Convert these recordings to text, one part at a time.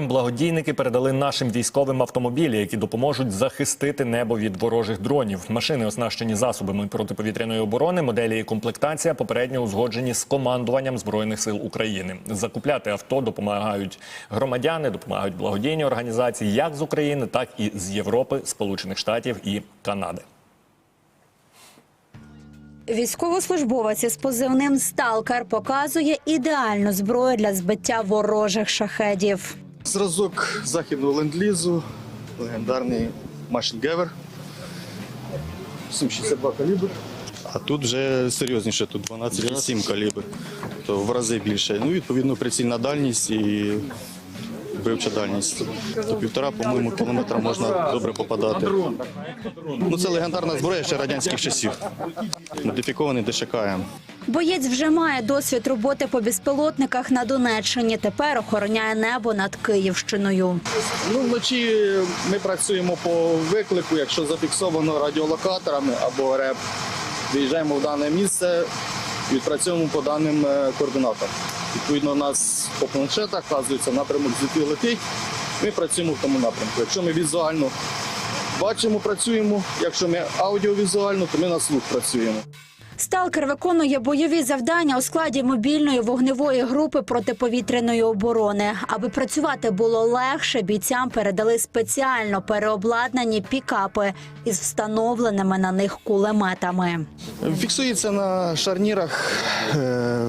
Благодійники передали нашим військовим автомобілі, які допоможуть захистити небо від ворожих дронів. Машини оснащені засобами протиповітряної оборони. Моделі і комплектація попередньо узгоджені з командуванням збройних сил України. Закупляти авто допомагають громадяни, допомагають благодійні організації як з України, так і з Європи, Сполучених Штатів і Канади. Військовослужбовець із позивним Сталкер показує ідеальну зброю для збиття ворожих шахедів. Зразок західного ленд-лізу, легендарний Машингевер, 7,62 калібр. А тут вже серйозніше, тут 12,7 калібр, то в рази більше. Ну, відповідно, прицільна дальність і вбивча дальність. До півтора, по-моєму, кілометра можна добре попадати. Ну, це легендарна зброя ще радянських часів. Модифікований ДШКМ. Боєць вже має досвід роботи по безпілотниках на Донеччині. Тепер охороняє небо над Київщиною. Ну, вночі ми працюємо по виклику, якщо зафіксовано радіолокаторами або РЕП. Виїжджаємо в дане місце, відпрацьовуємо по даним е, координатам. Відповідно, у нас по планшетах вказується напрямок звідки летить. Ми працюємо в тому напрямку. Якщо ми візуально бачимо, працюємо. Якщо ми аудіовізуально, то ми на слух працюємо. Сталкер виконує бойові завдання у складі мобільної вогневої групи протиповітряної оборони. Аби працювати було легше, бійцям передали спеціально переобладнані пікапи із встановленими на них кулеметами. Фіксується на шарнірах, е,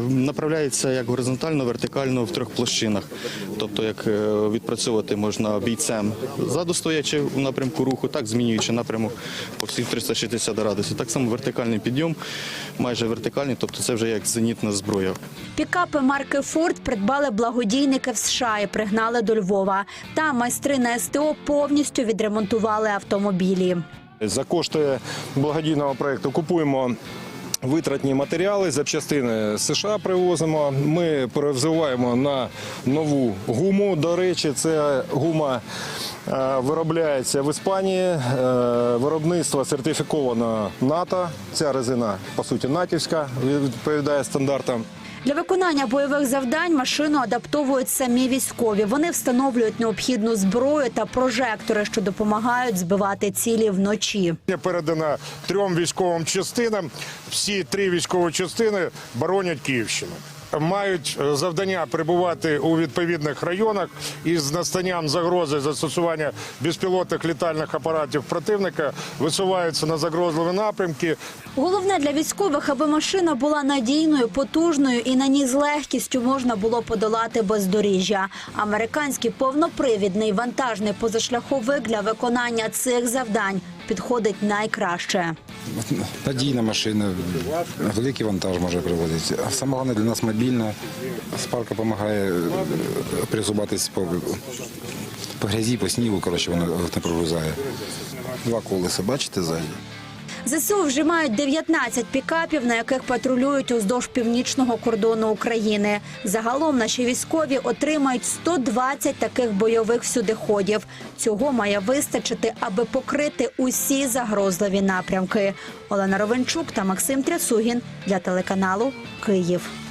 направляється як горизонтально, вертикально в трьох площинах. Тобто, як е, відпрацьовувати можна бійцем ззаду стоячи у напрямку руху, так змінюючи напрямок по всіх 360 градусів. Так само вертикальний підйом, майже вертикальні, тобто це вже як зенітна зброя. Пікапи марки Форд придбали благодійники в США і пригнали до Львова. Там майстри на СТО повністю відремонтували автомобілі. За кошти благодійного проєкту купуємо витратні матеріали, запчастини США привозимо. Ми перевзиваємо на нову гуму. До речі, це гума е, виробляється в Іспанії. Е, Виробництво сертифіковано НАТО. Ця резина, по суті, натівська, відповідає стандартам. Для виконання бойових завдань машину адаптовують самі військові. Вони встановлюють необхідну зброю та прожектори, що допомагають збивати цілі вночі. передана трьом військовим частинам. Всі три військові частини боронять Київщину. Мають е, завдання перебувати у відповідних районах із настанням загрози застосування безпілотних літальних апаратів противника висуваються на загрозливі напрямки. Головне для військових, аби машина була надійною, потужною і на ній з легкістю можна було подолати бездоріжжя. Американський повнопривідний вантажний позашляховик для виконання цих завдань підходить найкраще. Надійна машина, великий вантаж може привозити. А саме головне для нас мобільна. Спарка допомагає е, призубатись по, по грязі, по снігу, коротше, вона не прогрузає. Два колеса, бачите ззаді? ЗСУ вже мають 19 пікапів, на яких патрулюють уздовж північного кордону України. Загалом наші військові отримають 120 таких бойових всюдиходів. Цього має вистачити, аби покрити усі загрозливі напрямки. Олена Ровенчук та Максим Трясугін для телеканалу Київ.